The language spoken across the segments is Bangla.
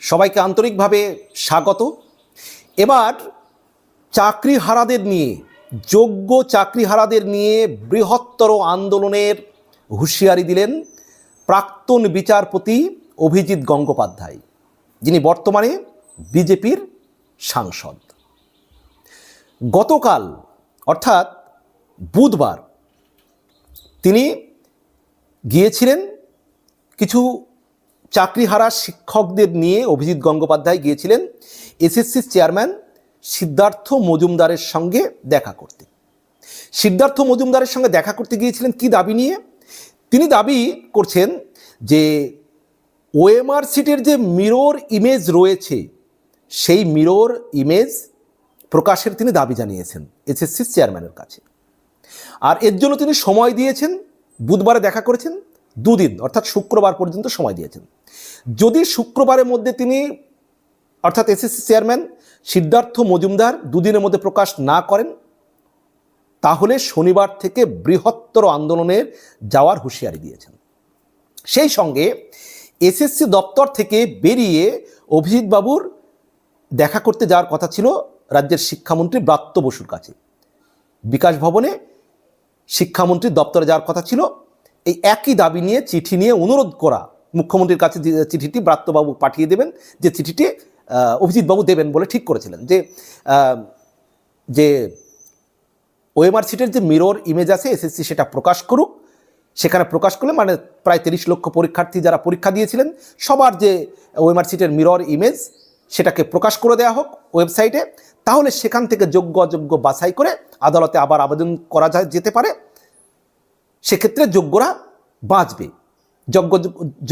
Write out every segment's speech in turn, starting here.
সবাইকে আন্তরিকভাবে স্বাগত। এবার চাকরিহারাদের নিয়ে, যোগ্য চাকরিহারাদের নিয়ে বৃহত্তর আন্দোলনের হুঁশিয়ারি দিলেন প্রাক্তন বিচারপতি অভিজিৎ গঙ্গোপাধ্যায়, যিনি বর্তমানে বিজেপির সাংসদ। গতকাল, অর্থাৎ বুধবার, তিনি গিয়েছিলেন কিছু চাকরিহারা শিক্ষকদের নিয়ে অভিজিৎ গঙ্গোপাধ্যায় গিয়েছিলেন এসএসসির চেয়ারম্যান সিদ্ধার্থ মজুমদারের সঙ্গে দেখা করতে। সিদ্ধার্থ মজুমদারের সঙ্গে দেখা করতে গিয়েছিলেন কি দাবি নিয়ে? তিনি দাবি করছেন যে ওএমআর সিটের যে মিরর ইমেজ রয়েছে, সেই মিরর ইমেজ প্রকাশের তিনি দাবি জানিয়েছেন এসএসসির চেয়ারম্যানের কাছে। আর এর জন্য তিনি সময় দিয়েছেন, বুধবারে দেখা করেছেন। দুদিন, অর্থাৎ শুক্রবার পর্যন্ত সময় দিয়েছেন। যদি শুক্রবারের মধ্যে তিনি, অর্থাৎ এসএসসি চেয়ারম্যান সিদ্ধার্থ মজুমদার দুদিনের মধ্যে প্রকাশ না করেন, তাহলে শনিবার থেকে বৃহত্তর আন্দোলনের যাওয়ার হুঁশিয়ারি দিয়েছেন। সেই সঙ্গে এসএসসি দপ্তর থেকে বেরিয়ে অভিজিৎবাবুর দেখা করতে যাওয়ার কথা ছিল রাজ্যের শিক্ষামন্ত্রী ব্রাত্য বসুর কাছে। বিকাশ ভবনে শিক্ষামন্ত্রীর দপ্তরে যাওয়ার কথা ছিল এই একই দাবি নিয়ে, চিঠি নিয়ে অনুরোধ করা মুখ্যমন্ত্রীর কাছে যে চিঠিটি ব্রাত্যবাবু পাঠিয়ে দেবেন, যে চিঠিটি অভিজিৎবাবু দেবেন বলে ঠিক করেছিলেন। যে যে ওএমআর সিটের যে মিরর ইমেজ আছে, এসএসসি সেটা প্রকাশ করুক। সেখানে প্রকাশ করলে মানে প্রায় তিরিশ লক্ষ পরীক্ষার্থী যারা পরীক্ষা দিয়েছিলেন, সবার যে ওএমআর সিটের মিরর ইমেজ সেটাকে প্রকাশ করে দেওয়া হোক ওয়েবসাইটে। তাহলে সেখান থেকে যোগ্য অযোগ্য বাছাই করে আদালতে আবার আবেদন করা যায়, যেতে পারে। সেক্ষেত্রে যোগ্যরা বাঁচবে। যোগ্য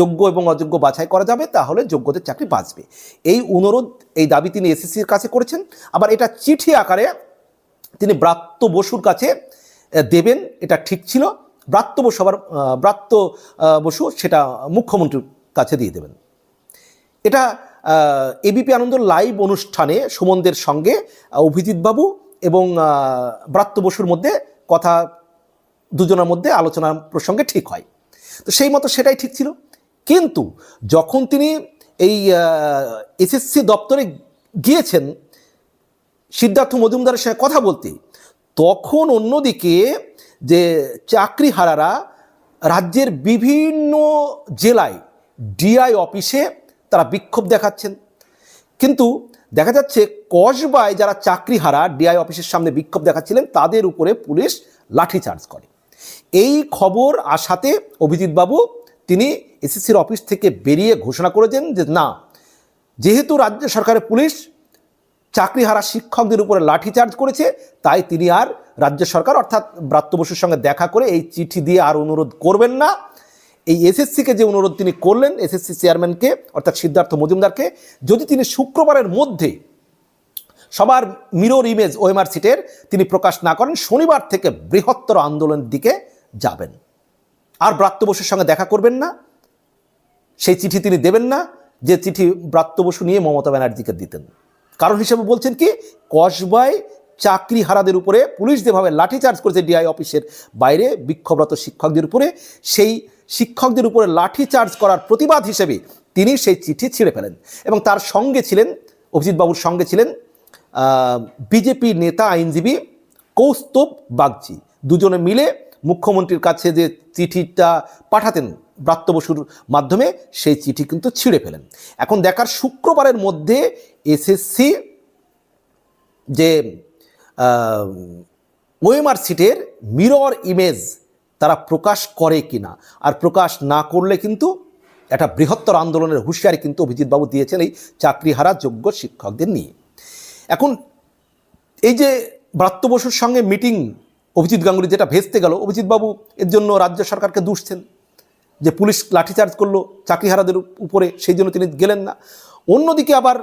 যোগ্য এবং অযোগ্য বাছাই করা যাবে, তাহলে যোগ্যদের চাকরি বাঁচবে। এই অনুরোধ, এই দাবি তিনি এসএসসির কাছে করেছেন। আবার এটা চিঠি আকারে তিনি ব্রাত্য বসুর কাছে দেবেন, এটা ঠিক ছিল। ব্রাত্য বসু আবার ব্রাত্য বসু সেটা মুখ্যমন্ত্রীর কাছে দিয়ে দেবেন। এটা এবিপি আনন্দ লাইভ অনুষ্ঠানে সুমনদের সঙ্গে অভিজিৎবাবু এবং ব্রাত্য বসুর মধ্যে কথা দুজনের মধ্যে আলোচনা প্রসঙ্গে ঠিক হয়। তো সেই মতো সেটাই ঠিক ছিল। কিন্তু যখন তিনি এই এসএসসি দপ্তরে গিয়েছেন, সিদ্ধার্থ মজুমদারের সঙ্গে কথা বলতে, তখন অন্যদিকে যে চাকরিহারারা রাজ্যের বিভিন্ন জেলায় ডিআই অফিসে তারা বিক্ষোভ দেখাচ্ছেন। কিন্তু দেখা যাচ্ছে কসবায় যারা চাকরিহারা ডিআই অফিসের সামনে বিক্ষোভ দেখাচ্ছিলেন, তাদের উপরে পুলিশ লাঠিচার্জ করে। এই খবর আসাতে অভিজিৎবাবু তিনি এসএসসির অফিস থেকে বেরিয়ে ঘোষণা করেছেন যে না, যেহেতু রাজ্য সরকারের পুলিশ চাকরিহারা শিক্ষকদের উপরে লাঠিচার্জ করেছে, তাই তিনি আর রাজ্য সরকার অর্থাৎ ব্রাত্য বসুর সঙ্গে দেখা করে এই চিঠি দিয়ে আর অনুরোধ করবেন না। এই এসএসসিকে যে অনুরোধ তিনি করলেন, এসএসসি চেয়ারম্যানকে অর্থাৎ সিদ্ধার্থ মজুমদারকে, যদি তিনি শুক্রবারের মধ্যে সবার মিরর ইমেজ ওএমআর সিটের তিনি প্রকাশ না করেন, শনিবার থেকে বৃহত্তর আন্দোলনের দিকে যাবেন। আর ব্রাত্য বসুর সঙ্গে দেখা করবেন না, সেই চিঠি তিনি দেবেন না, যে চিঠি ব্রাত্য বসু নিয়ে মমতা ব্যানার্জিকে দিতেন। কারণ হিসেবে বলছেন কি, কসবায় চাকরি হারাদের উপরে পুলিশ যেভাবে লাঠিচার্জ করেছে ডিআই অফিসের বাইরে, বিক্ষোভরত শিক্ষকদের উপরে, সেই শিক্ষকদের উপরে লাঠিচার্জ করার প্রতিবাদ হিসেবে তিনি সেই চিঠি ছিঁড়ে ফেলেন। এবং তার সঙ্গে ছিলেন, অভিজিৎবাবুর সঙ্গে ছিলেন বিজেপি নেতা আইনজীবী কৌস্তব বাগচি দুজনে মিলে মুখ্যমন্ত্রীর কাছে যে চিঠিটা পাঠাতেন ব্রাত্য বসুর মাধ্যমে, সেই চিঠি কিন্তু ছিঁড়ে ফেলেন। এখন দেখার শুক্রবারের মধ্যে এসএসসি যে ওএমআর সিটের মিরর ইমেজ তারা প্রকাশ করে কিনা, আর প্রকাশ না করলে কিন্তু একটা বৃহত্তর আন্দোলনের হুঁশিয়ারি কিন্তু অভিজিৎবাবু দিয়েছেন এই চাকরিহারা যোগ্য শিক্ষকদের নিয়ে। এখন এই যে ব্রাত্য বসুর সঙ্গে মিটিং, অভিজিৎ গাঙ্গুলি যেটা ভেস্তে গেল অভিজিৎবাবু এর জন্য রাজ্য সরকারকে দুষছেন। যে পুলিশ লাঠিচার্জ করল চাকরিহারাদের উপরে, সেই জন্য তিনি গেলেন না। অন্যদিকে আবার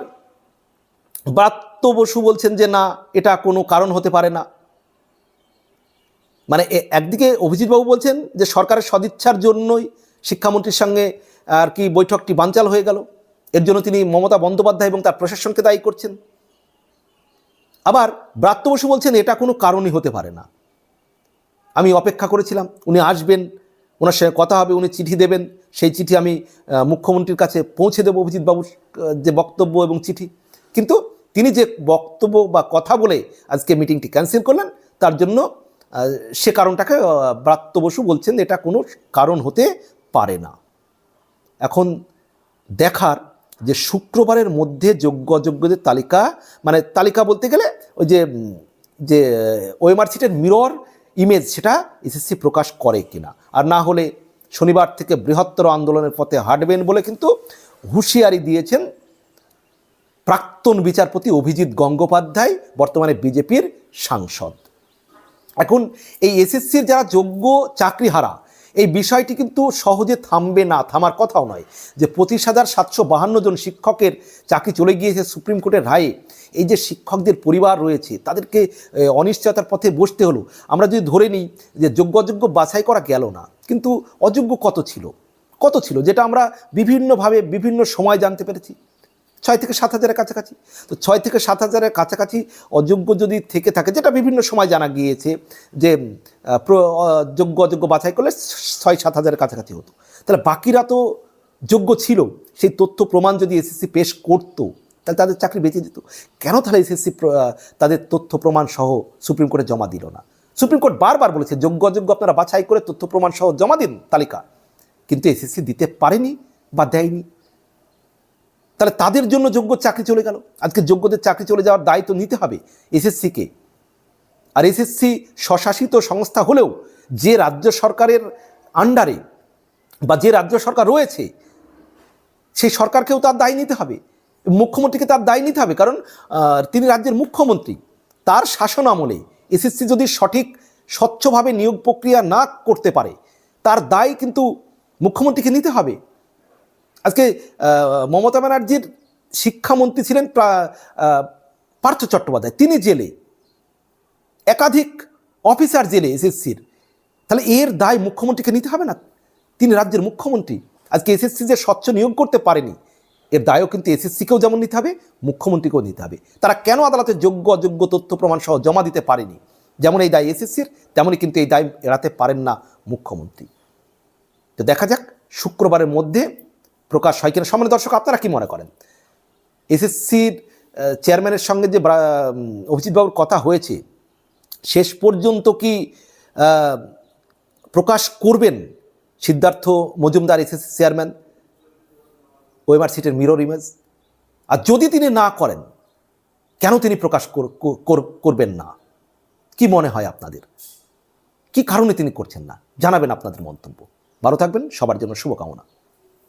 ব্রাত্য বসু বলছেন যে, না, এটা কোনো কারণ হতে পারে না। মানে একদিকে অভিজিৎবাবু বলছেন যে, সরকারের সদিচ্ছার জন্যই শিক্ষামন্ত্রীর সঙ্গে আর কি বৈঠকটি বানচাল হয়ে গেল। এর জন্য তিনি মমতা বন্দ্যোপাধ্যায় এবং তার প্রশাসনকে দায়ী করছেন। আবার ব্রাত্য বসু বলছেন, এটা কোনো কারণই হতে পারে না। আমি অপেক্ষা করেছিলাম, উনি আসবেন, ওনার সঙ্গে কথা হবে, উনি চিঠি দেবেন, সেই চিঠি আমি মুখ্যমন্ত্রীর কাছে পৌঁছে দেবো অভিজিৎবাবুর যে বক্তব্য এবং চিঠি। কিন্তু তিনি যে বক্তব্য বা কথা বলে আজকে মিটিংটি ক্যান্সেল করলেন, তার জন্য সে কারণটাকে ব্রাত্য বসু বলছেন, এটা কোনো কারণ হতে পারে না। এখন দেখার যে শুক্রবারের মধ্যে যোগ্য অযোগ্যদের তালিকা মানে তালিকা বলতে গেলে ওই যে যে ওএমআর সিটের মিরর ইমেজ সেটা এসএসসি প্রকাশ করে কিনা। আর না হলে শনিবার থেকে বৃহত্তর আন্দোলনের পথে হাঁটবেন বলে কিন্তু হুঁশিয়ারি দিয়েছেন প্রাক্তন বিচারপতি অভিজিৎ গঙ্গোপাধ্যায়, বর্তমানে বিজেপির সাংসদ। এখন এই এসএসসির যারা যোগ্য চাকরিহারা এই বিষয়টি কিন্তু সহজে থামবে না, থামার কথাও নয়। যে পঁচিশ হাজার সাতশো বাহান্ন জন শিক্ষকের চাকরি চলে গিয়েছে সুপ্রিম কোর্টের রায়ে, এই যে শিক্ষকদের পরিবার রয়েছে, তাদেরকে অনিশ্চয়তার পথে বসতে হলো। আমরা যদি ধরে নিই যে যোগ্য অযোগ্য বাছাই করা গেল না, কিন্তু অযোগ্য কত ছিল? কত ছিল? যেটা আমরা বিভিন্নভাবে বিভিন্ন সময় জানতে পেরেছি। ছয় থেকে সাত হাজারের কাছাকাছি। তো ছয় থেকে সাত হাজারের কাছাকাছি অযোগ্য যদি থেকে থাকে, যেটা বিভিন্ন সময় জানা গিয়েছে যে যোগ্য অযোগ্য বাছাই করলে ছয় সাত হাজারের কাছাকাছি হতো। তাহলে বাকিরা তো যোগ্য ছিল, সেই তথ্য প্রমাণ যদি এসএসসি পেশ করতো, তাহলে তাদের চাকরি বেঁচে যেত। কেন তাহলে এসএসসি তাদের তথ্য প্রমাণ সহ সুপ্রিম কোর্টে জমা দিল না? সুপ্রিম কোর্ট বারবার বলেছে, যোগ্য অযোগ্য আপনারা বাছাই করে তথ্য প্রমাণ সহ জমা দিন তালিকা। কিন্তু এসএসসি দিতে পারেনি বা দেয়নি। তাহলে তাদের জন্য যোগ্য চাকরি চলে গেল। আজকে যোগ্যদের চাকরি চলে যাওয়ার দায়িত্ব নিতে হবে এসএসসিকে। আর এসএসসি স্বশাসিত সংস্থা হলেও যে রাজ্য সরকারের আন্ডারে বা যে রাজ্য সরকার রয়েছে, সেই সরকারকেও তার দায় নিতে হবে। মুখ্যমন্ত্রীকে তার দায় নিতে হবে। কারণ তিনি রাজ্যের মুখ্যমন্ত্রী। তার শাসন আমলে এসএসসি যদি সঠিক, স্বচ্ছভাবে নিয়োগ প্রক্রিয়া না করতে পারে, তার দায় কিন্তু মুখ্যমন্ত্রীকে নিতে হবে। আজকে মমতা ব্যানার্জির শিক্ষামন্ত্রী ছিলেন পার্থ চট্টোপাধ্যায়। তিনি জেলে, একাধিক অফিসার জেলে, এসএসসির। তাহলে এর দায় মুখ্যমন্ত্রীকে নিতে হবে না? তিনি রাজ্যের মুখ্যমন্ত্রী। আজকে এসএসসি যে স্বচ্ছ নিয়োগ করতে পারেনি, এর দায়ও কিন্তু এসএসসিকেও যেমন নিতে হবে, মুখ্যমন্ত্রীকেও নিতে হবে। তারা কেন আদালতে যোগ্য, অযোগ্য তথ্য প্রমাণ সহ জমা দিতে পারেনি? যেমন এই দায় এসএসসির তেমনই কিন্তু এই দায় এড়াতে পারেন না মুখ্যমন্ত্রী। তো দেখা যাক, শুক্রবারের মধ্যে প্রকাশ হয় কিনা সম্মানিত দর্শক, আপনারা কি মনে করেন? এসএসসির চেয়ারম্যানের সঙ্গে যে অভিজিৎবাবুর কথা হয়েছে, শেষ পর্যন্ত কি প্রকাশ করবেন Siddhartha Majumdar SSC chairman OMR সিটের মিরর ইমেজ আর যদি তিনি না করেন, কেন তিনি প্রকাশ কর- কর- করবেন না? কি মনে হয় আপনাদের? কি কারণে তিনি করছেন না? জানাবেন আপনাদের মন্তব্য। ভালো থাকবেন, সবার জন্য শুভকামনা।